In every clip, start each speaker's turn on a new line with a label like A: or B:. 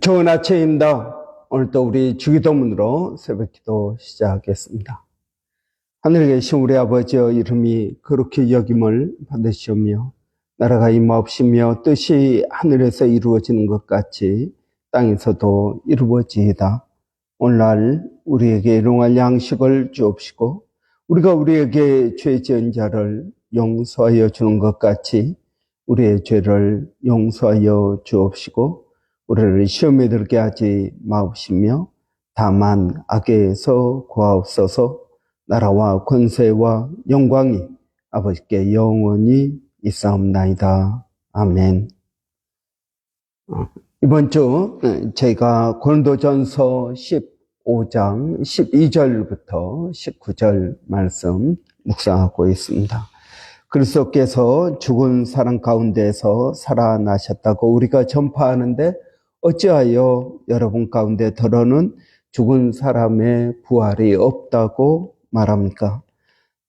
A: 좋은 아침입니다. 오늘도 우리 주기도문으로 새벽 기도 시작하겠습니다. 하늘에 계신 우리 아버지여 이름이 그렇게 여김을 받으시오며 나라가 임하옵시며 뜻이 하늘에서 이루어지는 것 같이 땅에서도 이루어지이다. 오늘날 우리에게 일용할 양식을 주옵시고 우리가 우리에게 죄 지은 자를 용서하여 주는 것 같이 우리의 죄를 용서하여 주옵시고 우리를 시험에 들게 하지 마옵시며 다만 악에서 구하옵소서 나라와 권세와 영광이 아버지께 영원히 있사옵나이다. 아멘. 어, 이번 주 제가 고린도전서 15장 12절부터 19절 말씀 묵상하고 있습니다. 그리스도께서 죽은 사람 가운데서 살아나셨다고 우리가 전파하는데 어찌하여 여러분 가운데 더러는 죽은 사람의 부활이 없다고 말합니까?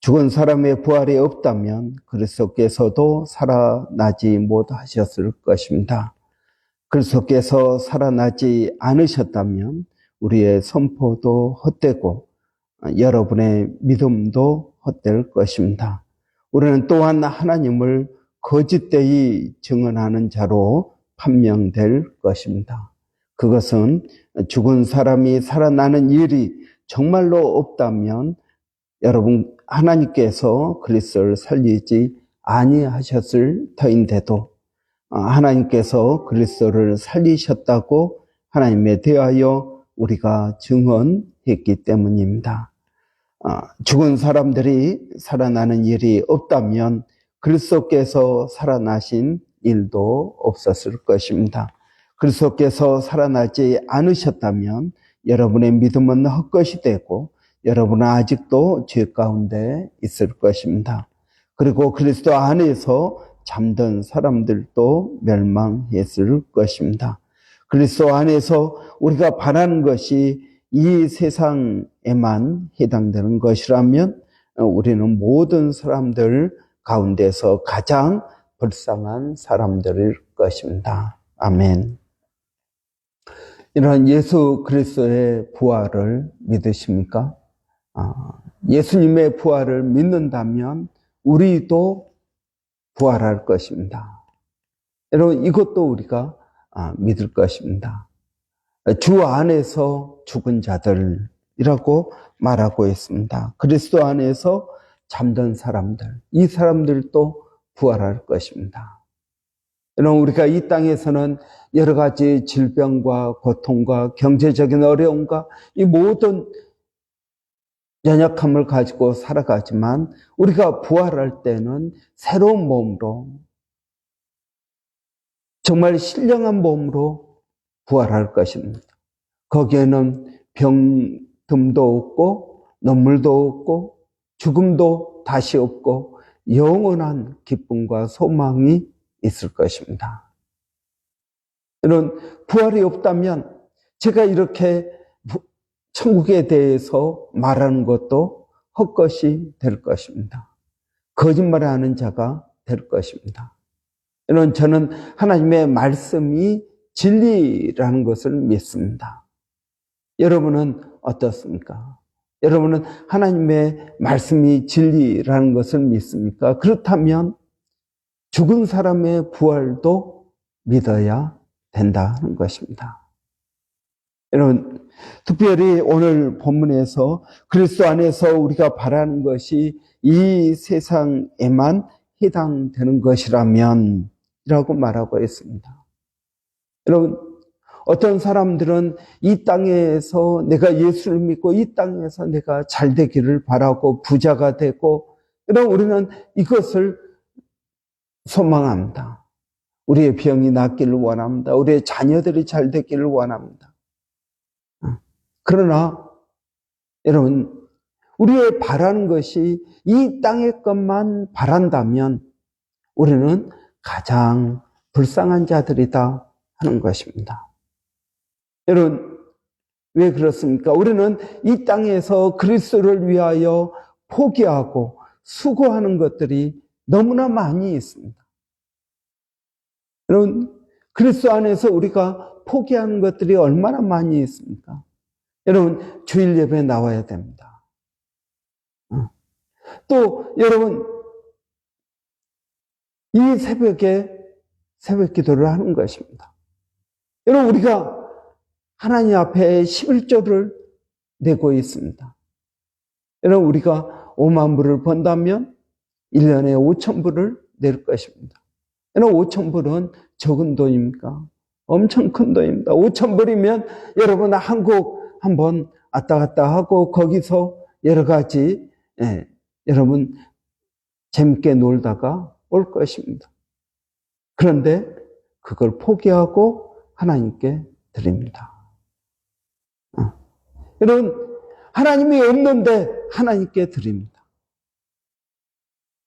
A: 죽은 사람의 부활이 없다면 그리스도께서도 살아나지 못하셨을 것입니다. 그리스도께서 살아나지 않으셨다면 우리의 선포도 헛되고 여러분의 믿음도 헛될 것입니다. 우리는 또한 하나님을 거짓되이 증언하는 자로 판명될 것입니다. 그것은 죽은 사람이 살아나는 일이 정말로 없다면 여러분 하나님께서 그리스도를 살리지 아니하셨을 터인데도 하나님께서 그리스도를 살리셨다고 하나님에 대하여 우리가 증언했기 때문입니다. 죽은 사람들이 살아나는 일이 없다면 그리스도께서 살아나신 일도 없었을 것입니다. 그리스도께서 살아나지 않으셨다면 여러분의 믿음은 헛것이 되고 여러분은 아직도 죄 가운데 있을 것입니다. 그리고 그리스도 안에서 잠든 사람들도 멸망했을 것입니다. 그리스도 안에서 우리가 바라는 것이 이 세상에만 해당되는 것이라면 우리는 모든 사람들 가운데서 가장 불쌍한 사람들일 것입니다. 아멘. 이런 예수 그리스도의 부활을 믿으십니까? 아, 예수님의 부활을 믿는다면 우리도 부활할 것입니다. 여러분 이것도 우리가 아, 믿을 것입니다. 주 안에서 죽은 자들이라고 말하고 있습니다. 그리스도 안에서 잠든 사람들, 이 사람들도 부활할 것입니다. 여러분, 우리가 이 땅에서는 여러 가지 질병과 고통과 경제적인 어려움과 이 모든 연약함을 가지고 살아가지만 우리가 부활할 때는 새로운 몸으로 정말 신령한 몸으로 부활할 것입니다. 거기에는 병듦도 없고 눈물도 없고 죽음도 다시 없고 영원한 기쁨과 소망이 있을 것입니다. 이런 부활이 없다면 제가 이렇게 천국에 대해서 말하는 것도 헛것이 될 것입니다. 거짓말을 하는 자가 될 것입니다. 이런 저는 하나님의 말씀이 진리라는 것을 믿습니다. 여러분은 어떻습니까? 여러분은 하나님의 말씀이 진리라는 것을 믿습니까? 그렇다면 죽은 사람의 부활도 믿어야 된다는 것입니다. 여러분, 특별히 오늘 본문에서 그리스도 안에서 우리가 바라는 것이 이 세상에만 해당되는 것이라면 이라고 말하고 있습니다. 여러분, 어떤 사람들은 이 땅에서 내가 예수를 믿고 이 땅에서 내가 잘 되기를 바라고 부자가 되고, 여러분, 우리는 이것을 소망합니다. 우리의 병이 낫기를 원합니다. 우리의 자녀들이 잘 되기를 원합니다. 그러나, 여러분, 우리의 바라는 것이 이 땅의 것만 바란다면 우리는 가장 불쌍한 자들이다 하는 것입니다. 여러분, 왜 그렇습니까? 우리는 이 땅에서 그리스도를 위하여 포기하고 수고하는 것들이 너무나 많이 있습니다. 여러분, 그리스도 안에서 우리가 포기하는 것들이 얼마나 많이 있습니까? 여러분, 주일 예배에 나와야 됩니다. 어. 또, 여러분, 이 새벽에 새벽 기도를 하는 것입니다. 여러분, 우리가 하나님 앞에 11조를 내고 있습니다. 여러분, 우리가 5만 불을 번다면 1년에 5천 불을 낼 것입니다. 여러분, 5천 불은 적은 돈입니까? 엄청 큰 돈입니다. 5천 불이면 여러분 한국 한번 왔다 갔다 하고 거기서 여러 가지 예, 여러분 재밌게 놀다가 올 것입니다. 그런데 그걸 포기하고 하나님께 드립니다. 어. 여러분 하나님이 없는데 하나님께 드립니다.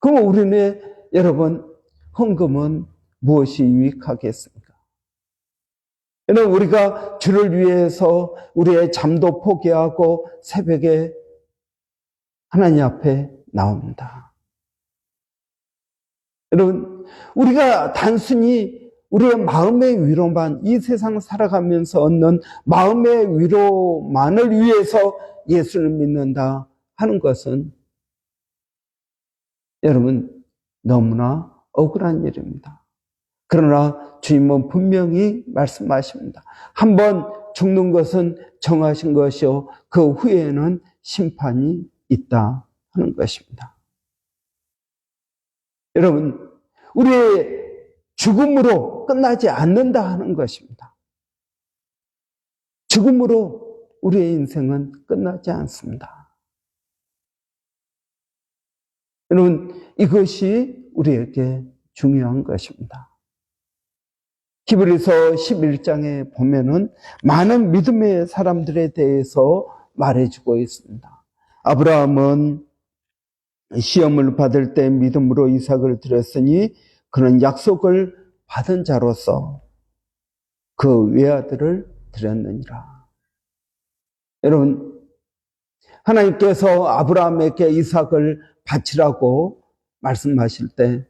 A: 그럼 우리는 여러분 헌금은 무엇이 유익하겠습니까? 여러분 우리가 주를 위해서 우리의 잠도 포기하고 새벽에 하나님 앞에 나옵니다. 여러분 우리가 단순히 우리의 마음의 위로만 이 세상 살아가면서 얻는 마음의 위로만을 위해서 예수를 믿는다 하는 것은 여러분 너무나 억울한 일입니다. 그러나 주님은 분명히 말씀하십니다. 한번 죽는 것은 정하신 것이요. 그 후에는 심판이 있다 하는 것입니다. 여러분, 우리의 죽음으로 끝나지 않는다 하는 것입니다. 죽음으로 우리의 인생은 끝나지 않습니다. 여러분, 이것이 우리에게 중요한 것입니다. 히브리서 11장에 보면은 많은 믿음의 사람들에 대해서 말해주고 있습니다. 아브라함은 시험을 받을 때 믿음으로 이삭을 드렸으니 그는 약속을 받은 자로서 그 외아들을 드렸느니라. 여러분, 하나님께서 아브라함에게 이삭을 바치라고 말씀하실 때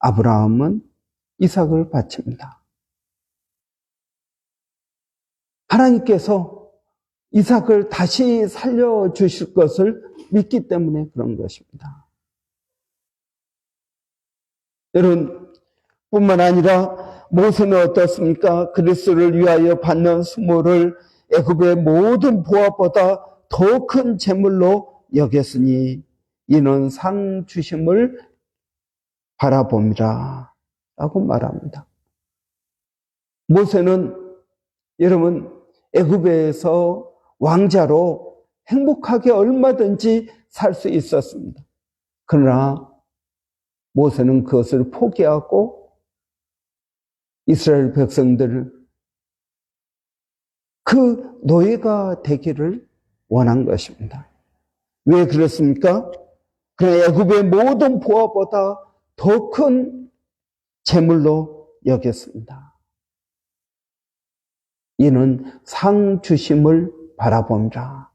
A: 아브라함은 이삭을 바칩니다. 하나님께서 이삭을 다시 살려주실 것을 믿기 때문에 그런 것입니다. 여러분, 뿐만 아니라 모세는 어떻습니까? 그리스도를 위하여 받는 수모를 애굽의 모든 보화보다 더 큰 재물로 여겼으니 이는 상 주심을 바라봅니다. 라고 말합니다. 모세는 여러분 애굽에서 왕자로 행복하게 얼마든지 살 수 있었습니다. 그러나 모세는 그것을 포기하고 이스라엘 백성들을 그 노예가 되기를 원한 것입니다. 왜 그렇습니까? 그 애굽의 모든 보화보다 더 큰 재물로 여겼습니다. 이는 상 주심을 바라봅니다.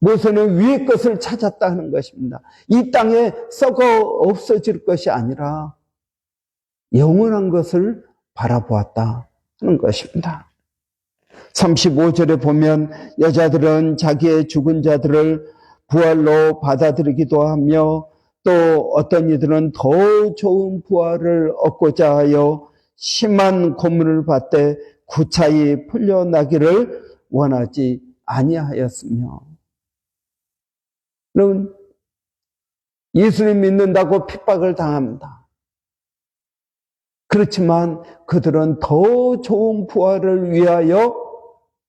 A: 모세는 위의 것을 찾았다 하는 것입니다. 이 땅에 썩어 없어질 것이 아니라 영원한 것을 바라보았다 하는 것입니다. 35절에 보면 여자들은 자기의 죽은 자들을 부활로 받아들이기도 하며 또 어떤 이들은 더 좋은 부활을 얻고자 하여 심한 고문을 받되 구차히 풀려나기를 원하지 아니하였으며 여러분 예수님 믿는다고 핍박을 당합니다. 그렇지만 그들은 더 좋은 부활을 위하여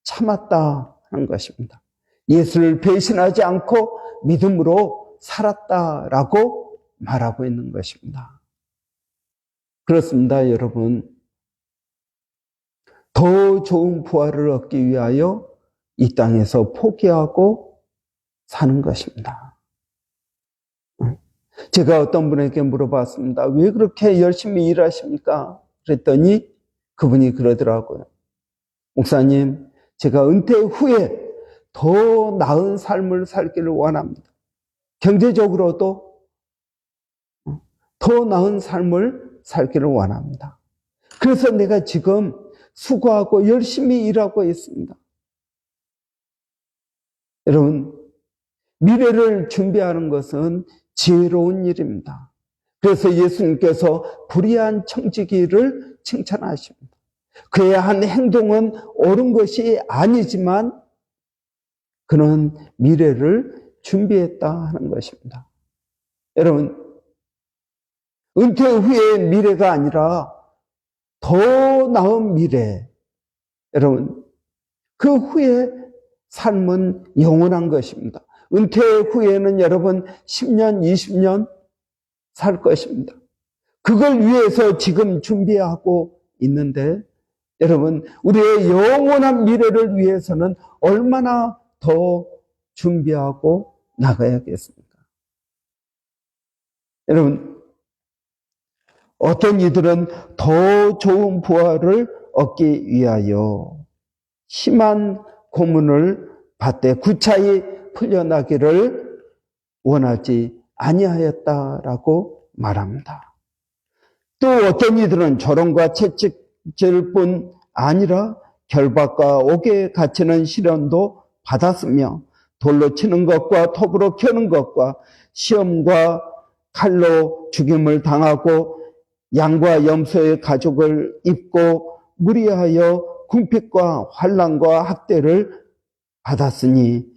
A: 참았다 하는 것입니다. 예수를 배신하지 않고 믿음으로 살았다라고 말하고 있는 것입니다. 그렇습니다, 여러분. 더 좋은 부활을 얻기 위하여 이 땅에서 포기하고 사는 것입니다. 제가 어떤 분에게 물어봤습니다. 왜 그렇게 열심히 일하십니까? 그랬더니 그분이 그러더라고요. 목사님, 제가 은퇴 후에 더 나은 삶을 살기를 원합니다. 경제적으로도 더 나은 삶을 살기를 원합니다. 그래서 내가 지금 수고하고 열심히 일하고 있습니다. 여러분, 미래를 준비하는 것은 지혜로운 일입니다. 그래서 예수님께서 불의한 청지기를 칭찬하십니다. 그의 한 행동은 옳은 것이 아니지만 그는 미래를 준비했다 하는 것입니다. 여러분, 은퇴 후의 미래가 아니라 더 나은 미래. 여러분, 그 후에 삶은 영원한 것입니다. 은퇴 후에는 여러분 10년, 20년 살 것입니다. 그걸 위해서 지금 준비하고 있는데 여러분, 우리의 영원한 미래를 위해서는 얼마나 더 준비하고 나가야겠습니까? 여러분, 어떤 이들은 더 좋은 부활을 얻기 위하여 심한 고문을 받되 구차히 풀려나기를 원하지 아니하였다라고 말합니다. 또 어떤 이들은 조롱과 채찍질 뿐 아니라 결박과 옥에 갇히는 시련도 받았으며 돌로 치는 것과 톱으로 켜는 것과 시험과 칼로 죽임을 당하고 양과 염소의 가죽을 입고 무리하여 궁핍과 환란과 학대를 받았으니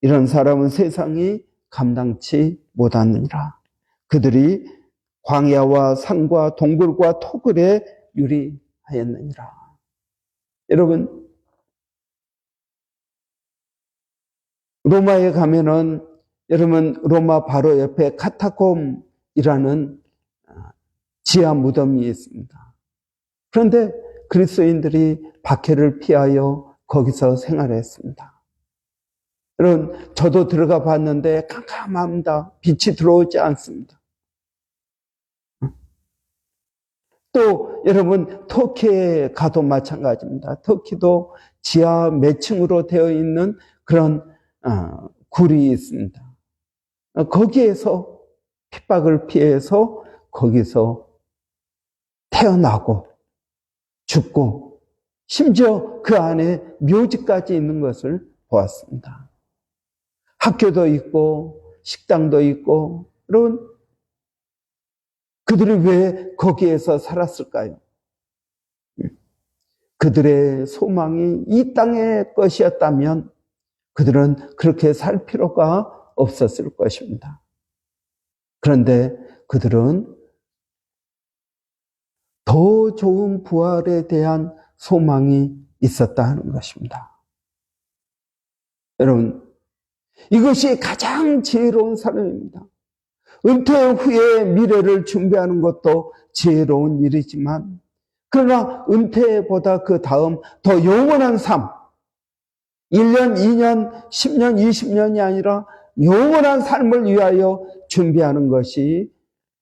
A: 이런 사람은 세상이 감당치 못하느니라. 그들이 광야와 산과 동굴과 토굴에 유리하였느니라. 여러분 로마에 가면은 여러분 로마 바로 옆에 카타콤이라는 지하 무덤이 있습니다. 그런데 그리스도인들이 박해를 피하여 거기서 생활했습니다. 저도 들어가 봤는데 깜깜합니다. 빛이 들어오지 않습니다. 또 여러분 터키에 가도 마찬가지입니다. 터키도 지하 몇 층으로 되어 있는 그런 어, 굴이 있습니다. 거기에서 핍박을 피해서 거기서 태어나고 죽고 심지어 그 안에 묘지까지 있는 것을 보았습니다. 학교도 있고 식당도 있고 여러분 그들이 왜 거기에서 살았을까요? 그들의 소망이 이 땅의 것이었다면 그들은 그렇게 살 필요가 없었을 것입니다. 그런데 그들은 더 좋은 부활에 대한 소망이 있었다 하는 것입니다. 여러분, 이것이 가장 지혜로운 삶입니다. 은퇴 후에 미래를 준비하는 것도 지혜로운 일이지만, 그러나 은퇴보다 그 다음 더 영원한 삶, 1년, 2년, 10년, 20년이 아니라 영원한 삶을 위하여 준비하는 것이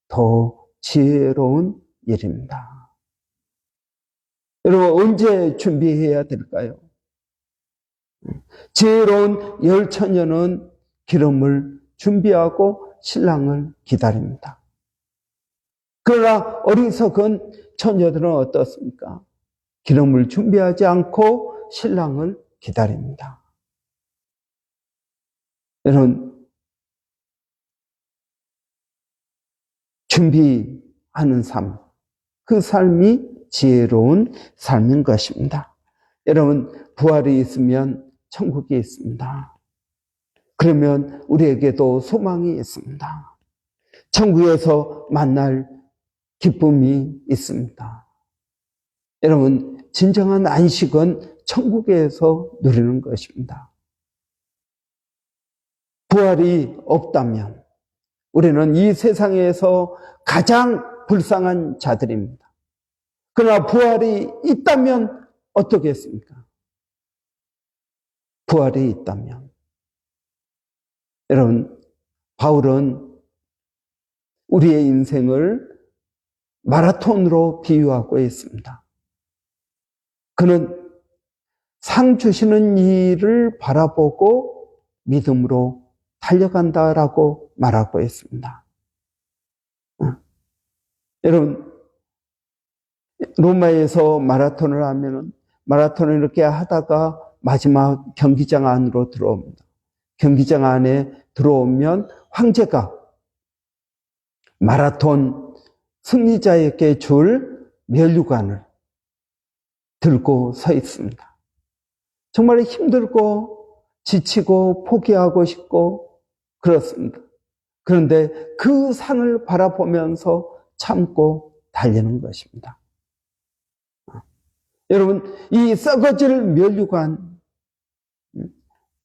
A: 더 지혜로운 일입니다. 여러분, 언제 준비해야 될까요? 지혜로운 열처녀는 기름을 준비하고 신랑을 기다립니다. 그러나 어리석은 처녀들은 어떻습니까? 기름을 준비하지 않고 신랑을 기다립니다. 여러분, 준비하는 삶, 그 삶이 지혜로운 삶인 것입니다. 여러분, 부활이 있으면 천국이 있습니다. 그러면 우리에게도 소망이 있습니다. 천국에서 만날 기쁨이 있습니다. 여러분, 진정한 안식은 천국에서 누리는 것입니다. 부활이 없다면 우리는 이 세상에서 가장 불쌍한 자들입니다. 그러나 부활이 있다면 어떻겠습니까? 부활이 있다면. 여러분, 바울은 우리의 인생을 마라톤으로 비유하고 있습니다. 그는 상 주시는 일을 바라보고 믿음으로 달려간다라고 말하고 있습니다. 여러분, 로마에서 마라톤을 하면은 마라톤을 이렇게 하다가 마지막 경기장 안으로 들어옵니다. 경기장 안에 들어오면 황제가 마라톤 승리자에게 줄 멸류관을 들고 서 있습니다. 정말 힘들고 지치고 포기하고 싶고 그렇습니다. 그런데 그 상을 바라보면서 참고 달리는 것입니다. 여러분, 이 썩어질 멸류관,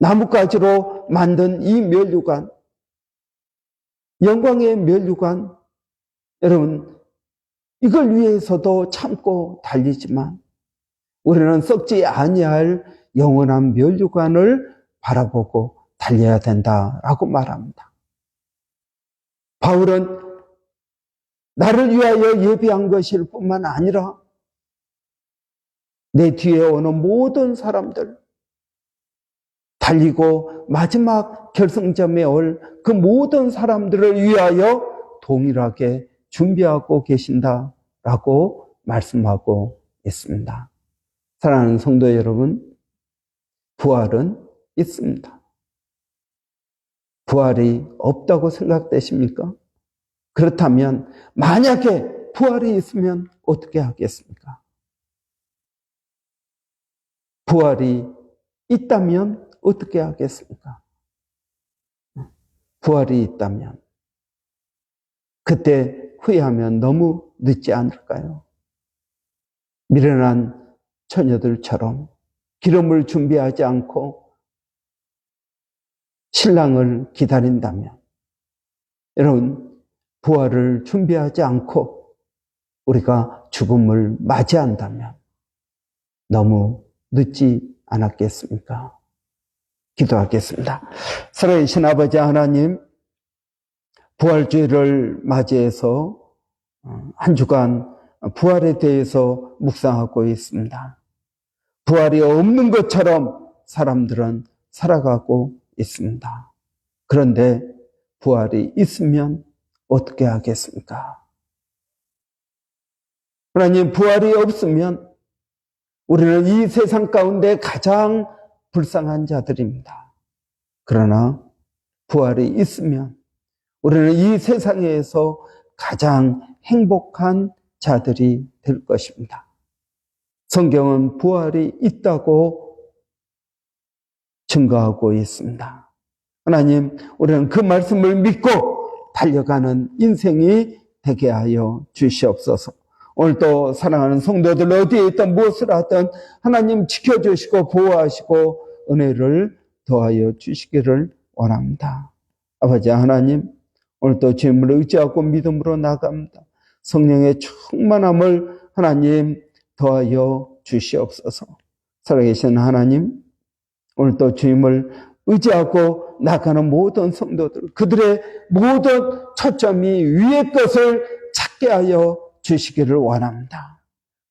A: 나뭇가지로 만든 이 멸류관, 영광의 멸류관, 여러분, 이걸 위해서도 참고 달리지만 우리는 썩지 아니할 영원한 멸류관을 바라보고 달려야 된다라고 말합니다. 바울은 나를 위하여 예비한 것일 뿐만 아니라 내 뒤에 오는 모든 사람들, 달리고 마지막 결승점에 올 그 모든 사람들을 위하여 동일하게 준비하고 계신다라고 말씀하고 있습니다. 사랑하는 성도 여러분, 부활은 있습니다. 부활이 없다고 생각되십니까? 그렇다면 만약에 부활이 있으면 어떻게 하겠습니까? 부활이 있다면 어떻게 하겠습니까? 부활이 있다면 그때 후회하면 너무 늦지 않을까요? 미련한 처녀들처럼 기름을 준비하지 않고 신랑을 기다린다면 여러분 부활을 준비하지 않고 우리가 죽음을 맞이한다면 너무 늦지 않았겠습니까? 기도하겠습니다. 살아계신 아버지 하나님, 부활주의를 맞이해서 어, 한 주간 부활에 대해서 묵상하고 있습니다. 부활이 없는 것처럼 사람들은 살아가고 있습니다. 그런데 부활이 있으면 어떻게 하겠습니까? 하나님, 부활이 없으면 우리는 이 세상 가운데 가장 불쌍한 자들입니다. 그러나 부활이 있으면 우리는 이 세상에서 가장 행복한 자들이 될 것입니다. 성경은 부활이 있다고 증거하고 있습니다. 하나님, 우리는 그 말씀을 믿고 달려가는 인생이 되게 하여 주시옵소서. 오늘도 사랑하는 성도들 어디에 있든 무엇을 하든 하나님 지켜주시고 보호하시고 은혜를 더하여 주시기를 원합니다. 아버지 하나님, 오늘도 주님을 의지하고 믿음으로 나갑니다. 성령의 충만함을 하나님 더하여 주시옵소서. 살아계신 하나님, 오늘도 주님을 의지하고 나가는 모든 성도들, 그들의 모든 초점이 위의 것을 찾게 하여 주시기를 원합니다.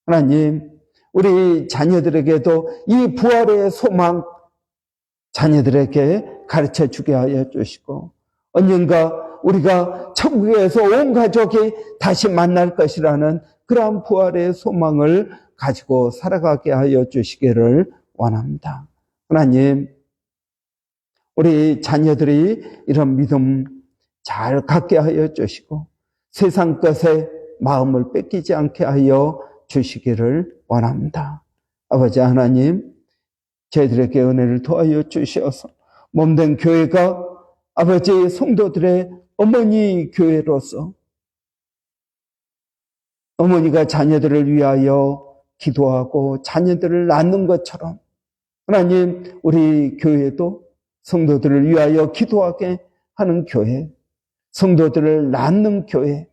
A: 하나님, 우리 자녀들에게도 이 부활의 소망 자녀들에게 가르쳐 주게 하여 주시고 언젠가 우리가 천국에서 온 가족이 다시 만날 것이라는 그러한 부활의 소망을 가지고 살아가게 하여 주시기를 원합니다. 하나님, 우리 자녀들이 이런 믿음 잘 갖게 하여 주시고 세상 것에 마음을 뺏기지 않게 하여 주시기를 원합니다. 아버지 하나님, 저희들에게 은혜를 도하여 주시어서 몸된 교회가 아버지 성도들의 어머니 교회로서 어머니가 자녀들을 위하여 기도하고 자녀들을 낳는 것처럼 하나님 우리 교회도 성도들을 위하여 기도하게 하는 교회, 성도들을 낳는 교회,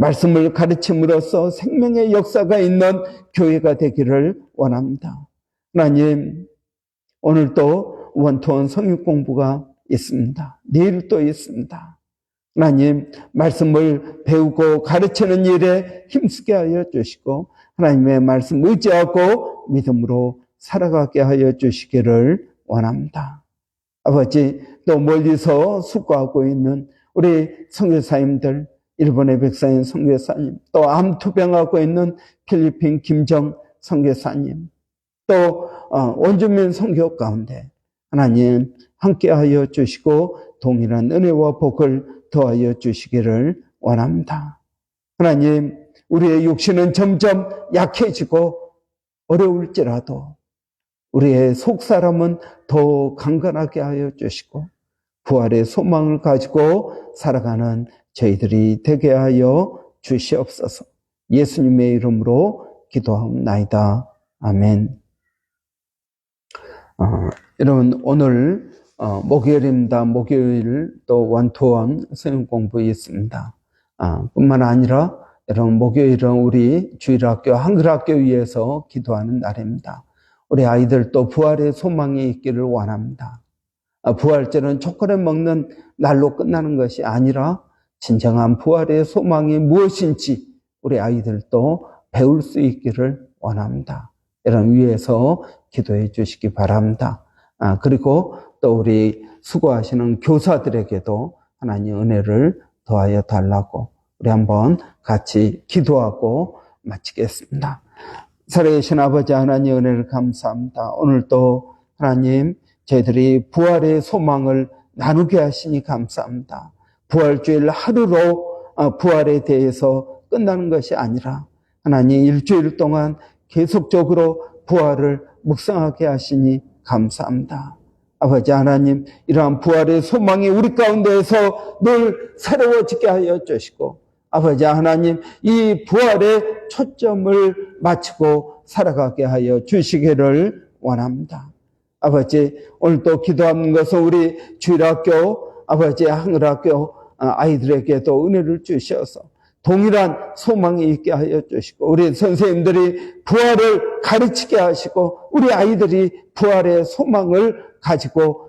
A: 말씀을 가르침으로써 생명의 역사가 있는 교회가 되기를 원합니다. 하나님, 오늘도 원투원 성육 공부가 있습니다. 내일 또 있습니다. 하나님, 말씀을 배우고 가르치는 일에 힘쓰게 하여 주시고, 하나님의 말씀 의지하고 믿음으로 살아가게 하여 주시기를 원합니다. 아버지, 또 멀리서 숙고하고 있는 우리 성교사님들, 일본의 백사인 선교사님, 또 암투병 하고 있는 필리핀 김정 선교사님, 또 어, 원주민 선교 가운데 하나님 함께하여 주시고 동일한 은혜와 복을 더하여 주시기를 원합니다. 하나님, 우리의 육신은 점점 약해지고 어려울지라도 우리의 속 사람은 더 강건하게 하여 주시고 부활의 소망을 가지고 살아가는 저희들이 되게 하여 주시옵소서. 예수님의 이름으로 기도하옵나이다. 아멘. 어, 여러분 오늘 어, 목요일입니다. 목요일 또 원투원 수능 공부 있습니다. 아, 뿐만 아니라 여러분 목요일은 우리 주일학교 한글학교 위해서 기도하는 날입니다. 우리 아이들도 부활의 소망이 있기를 원합니다. 아, 부활절은 초콜릿 먹는 날로 끝나는 것이 아니라 진정한 부활의 소망이 무엇인지 우리 아이들도 배울 수 있기를 원합니다. 여러분 위해서 기도해 주시기 바랍니다. 아, 그리고 또 우리 수고하시는 교사들에게도 하나님 은혜를 더하여 달라고 우리 한번 같이 기도하고 마치겠습니다. 살아계신 아버지 하나님 은혜를 감사합니다. 오늘도 하나님 저희들이 부활의 소망을 나누게 하시니 감사합니다. 부활주일 하루로 어, 부활에 대해서 끝나는 것이 아니라 하나님 일주일 동안 계속적으로 부활을 묵상하게 하시니 감사합니다. 아버지 하나님 이러한 부활의 소망이 우리 가운데에서 늘 새로워지게 하여 주시고 아버지 하나님 이 부활의 초점을 맞추고 살아가게 하여 주시기를 원합니다. 아버지 오늘도 기도하는 것은 우리 주일학교 아버지 한글학교 아이들에게도 은혜를 주셔서 동일한 소망이 있게 하여 주시고 우리 선생님들이 부활을 가르치게 하시고 우리 아이들이 부활의 소망을 가지고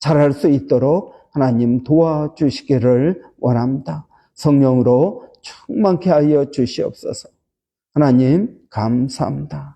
A: 자랄 수 있도록 하나님 도와주시기를 원합니다. 성령으로 충만케 하여 주시옵소서. 하나님 감사합니다.